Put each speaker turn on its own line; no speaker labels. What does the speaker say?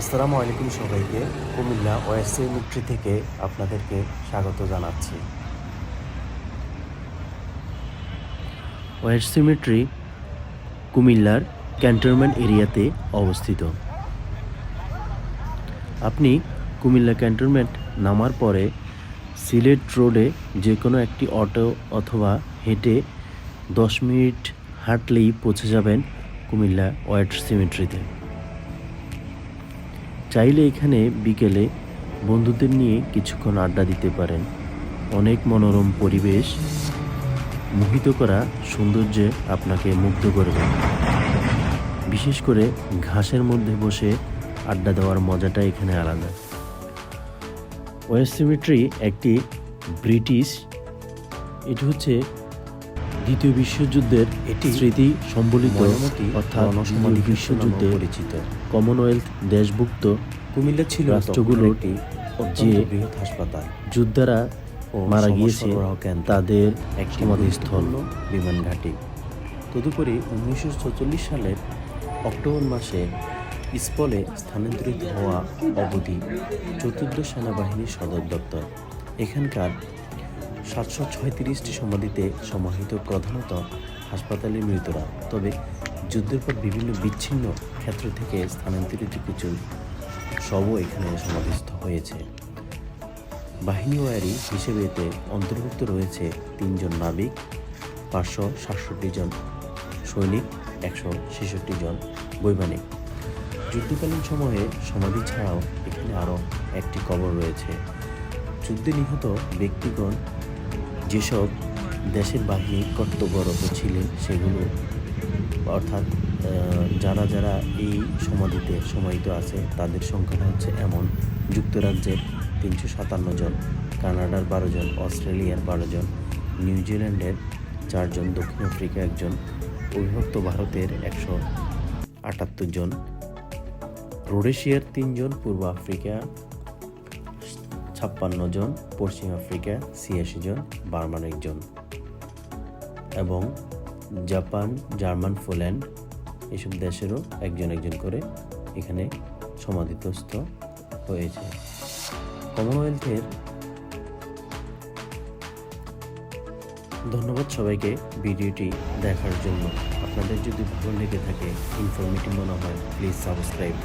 আসসালামু আলাইকুম সবাইকে। কুমিল্লা ওএসসি মিট্রি থেকে আপনাদেরকে স্বাগত জানাচ্ছি। ওয়েস্ট সিমেট্রি কুমিল্লার ক্যান্টনমেন্ট এরিয়াতে অবস্থিত। আপনি কুমিল্লা ক্যান্টনমেন্ট নামার পরে সিলেট রোডে যে কোনো একটি অটো অথবা হেঁটে দশ মিনিট হাঁটলেই পৌঁছে যাবেন কুমিল্লা ওয়েট সিমেট্রিতে চাইলে এখানে বিকেলে বন্ধুদের নিয়ে কিছুক্ষণ আড্ডা দিতে পারেন। অনেক মনোরম পরিবেশ মোহিত করা সৌন্দর্যে আপনাকে মুগ্ধ করবে। বিশেষ করে ঘাসের মধ্যে বসে আড্ডা দেওয়ার মজাটা এখানে আলাদা। ওয়েস্ট সিমেট্রি একটি ব্রিটিশ এটি হচ্ছে দ্বিতীয় বিশ্বযুদ্ধের
এটি
স্মৃতি সম্বলিত অর্থাৎ বিশ্বযুদ্ধে
পরিচিত।
কমনওয়েলথ দেশভুক্ত
কুমিল্লা ছিল
রাষ্ট্রগুলোর যে
বৃহৎ হাসপাতাল
যোদ্ধারা
ও
মারা গিয়েছে তাদের
একটি
সমাধিস্থল।
বিমান ঘাঁটি। তদুপরি উনিশশো চল্লিশ সালের অক্টোবর মাসে ইস্পলে স্থানান্তরিত হওয়া অবধি চতুর্থ সেনাবাহিনীর সদর দপ্তর। এখানকার সাতশো ছয়ত্রিশটি সমাধিতে সমাহিত প্রধানত হাসপাতালের মৃতরা। তবে যুদ্ধের পর বিভিন্ন বিচ্ছিন্ন ক্ষেত্র থেকে স্থানান্তরিত কিছু শবও এখানে সমাধিস্থ হয়েছে। বাহিনী ওয়ারি হিসেবে এতে অন্তর্ভুক্ত রয়েছে তিনজন নাবিক, পাঁচশো সাতষট্টি জন সৈনিক, একশো ছেষট্টি জন বৈমানিক। যুদ্ধকালীন সময়ে সমাধি ছাড়াও এখানে আরও একটি কবর রয়েছে। যুদ্ধে নিহত ব্যক্তিগণ যেসব দেশের বাহিনী কর্তব্যরত ছিলেন সেগুলো অর্থাৎ যারা যারা এই সমাধিতে সমাহিত আছে, তাদের সংখ্যাটা হচ্ছে এমন। যুক্তরাজ্যের তিনশো সাতান্ন জন, কানাডার বারো জন, অস্ট্রেলিয়ার বারো জন নিউজিল্যান্ডের চারজন দক্ষিণ আফ্রিকা একজন, অবিভক্ত ভারতের একশো আটাত্তর জন, রোডেশিয়ার তিনজন পূর্ব আফ্রিকা ছাপ্পান্ন জন, পশ্চিম আফ্রিকা ছিয়াশি জন বার্মান একজন। এবং জাপান, জার্মান, পোল্যান্ড এসব দেশেরও একজন একজন করে এখানে সমাধিতস্থ হয়েছে। কমনওয়েলথের ধন্যবাদ সবাইকে ভিডিওটি দেখার জন্য। আপনাদের যদি ভালো লেগে থাকে, ইনফরমেটিভ মনে হয়, প্লিজ সাবস্ক্রাইব।